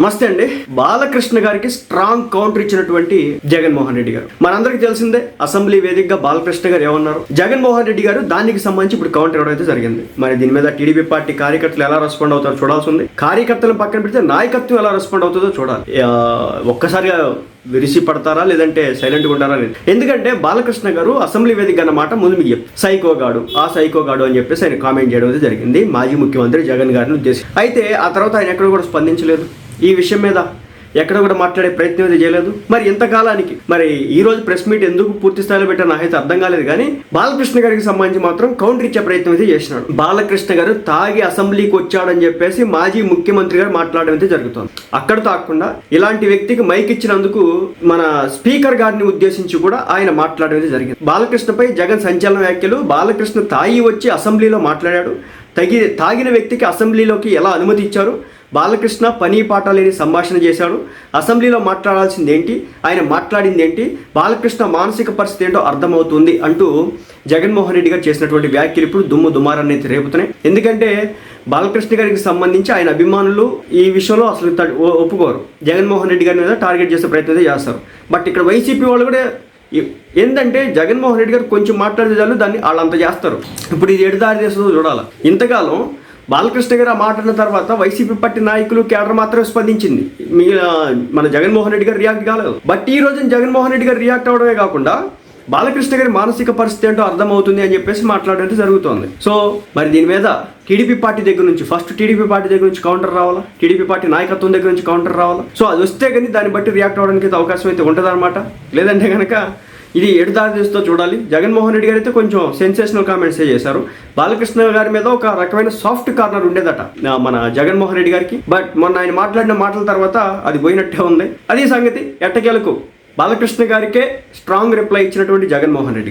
నమస్తే అండి. బాలకృష్ణ గారికి స్ట్రాంగ్ కౌంటర్ ఇచ్చినటువంటి జగన్మోహన్ రెడ్డి గారు. మనందరికి తెలిసిందే అసెంబ్లీ వేదికగా బాలకృష్ణ గారు ఏమన్నారు? జగన్మోహన్ రెడ్డి గారు దానికి సంబంధించి ఇప్పుడు కౌంటర్ ఇవ్వడం అయితే జరిగింది. మరి దీని మీద టీడీపీ పార్టీ కార్యకర్తలు ఎలా రెస్పాండ్ అవుతారో చూడాల్సి ఉంది. కార్యకర్తలను పక్కన పెడితే నాయకత్వం ఎలా రెస్పాండ్ అవుతుందో చూడాలి. ఒక్కసారిగా విరిసి పడతారా లేదంటే సైలెంట్గా ఉంటారా లేదు. ఎందుకంటే బాలకృష్ణ గారు అసెంబ్లీ వేదిక అన్నమాట ముందు మీకు చెప్పు సైకోగాడు ఆ సైకోగాడు అని చెప్పేసి ఆయన కామెంట్ చేయడం అయితే జరిగింది. మాజీ ముఖ్యమంత్రి జగన్ గారిని ఉద్దేశించి. అయితే ఆ తర్వాత ఆయన ఎక్కడ కూడా స్పందించలేదు. ఈ విషయం మీద ఎక్కడ కూడా మాట్లాడే ప్రయత్నం అయితే చేయలేదు. మరి ఇంతకాలానికి మరి ఈ రోజు ప్రెస్ మీట్ ఎందుకు పూర్తి స్థాయిలో పెట్టా నాకైతే అర్థం కాలేదు కానీ బాలకృష్ణ గారికి సంబంధించి మాత్రం కౌంటర్ ఇచ్చే ప్రయత్నం అయితే చేసినాడు. బాలకృష్ణ గారు తాగి అసెంబ్లీకి వచ్చాడని చెప్పేసి మాజీ ముఖ్యమంత్రి గారు మాట్లాడడం అయితే జరుగుతుంది. అక్కడ తాకుండా ఇలాంటి వ్యక్తికి మైక్ ఇచ్చినందుకు మన స్పీకర్ గారిని ఉద్దేశించి కూడా ఆయన మాట్లాడడం అయితే జరిగింది. బాలకృష్ణపై జగన్ సంచలన వ్యాఖ్యలు బాలకృష్ణ తాగి వచ్చి అసెంబ్లీలో మాట్లాడాడు తగి తాగిన వ్యక్తికి అసెంబ్లీలోకి ఎలా అనుమతి ఇచ్చారు? బాలకృష్ణ పని పాట లేని సంభాషణ చేశాడు. అసెంబ్లీలో మాట్లాడాల్సింది ఏంటి ఆయన మాట్లాడింది ఏంటి బాలకృష్ణ మానసిక పరిస్థితి ఏంటో అర్థమవుతుంది అంటూ జగన్మోహన్ రెడ్డి గారు చేసినటువంటి వ్యాఖ్యలు ఇప్పుడు దుమ్ము దుమారాన్ని రేపుతున్నాయి. ఎందుకంటే బాలకృష్ణ గారికి సంబంధించి ఆయన అభిమానులు ఈ విషయంలో అసలు ఒ- ఒప్పుకోరు. జగన్మోహన్ రెడ్డి గారి మీద టార్గెట్ చేసే ప్రయత్నం చేస్తారు. బట్ ఇక్కడ వైసీపీ వాళ్ళు కూడా ఏంటంటే జగన్మోహన్ రెడ్డి గారు కొంచెం మాట్లాడితే చాలు దాన్ని వాళ్ళంత చేస్తారు. ఇప్పుడు ఇది ఎడదారి చేస్తుందో చూడాలి. ఇంతకాలం బాలకృష్ణ గారు మాట్లాడిన తర్వాత వైసీపీ పార్టీ నాయకులు కేడర్ మాత్రమే స్పందించింది. మీ మన జగన్మోహన్ రెడ్డి గారు రియాక్ట్ కాలేదు. బట్ ఈ రోజు జగన్మోహన్ రెడ్డి గారు రియాక్ట్ అవడమే కాకుండా బాలకృష్ణ గారి మానసిక పరిస్థితి ఏంటో అర్థమవుతుంది అని చెప్పేసి మాట్లాడడం జరుగుతోంది. సో మరి దీని మీద టీడీపీ పార్టీ దగ్గర నుంచి ఫస్ట్ టీడీపీ పార్టీ దగ్గర నుంచి కౌంటర్ రావాలా? టీడీపీ పార్టీ నాయకత్వం దగ్గర నుంచి కౌంటర్ రావాలా? సో అది వస్తే కానీ దాన్ని బట్టి రియాక్ట్ అవ్వడానికి అయితే అవకాశం అయితే ఉంటుందన్నమాట. లేదంటే కనుక ఇది ఎటు దారి చూడాలి. జగన్మోహన్ రెడ్డి గారు అయితే కొంచెం సెన్సేషనల్ కామెంట్స్ చేశారు. బాలకృష్ణ గారి మీద ఒక రకమైన సాఫ్ట్ కార్నర్ ఉండేదట మన జగన్మోహన్ రెడ్డి గారికి. బట్ మొన్న ఆయన మాట్లాడిన మాటల తర్వాత అది పోయినట్టే ఉంది. అదే సంగతి ఎట్టకేలకు? బాలకృష్ణ గారికే స్ట్రాంగ్ రిప్లై ఇచ్చినటువంటి జగన్మోహన్ రెడ్డి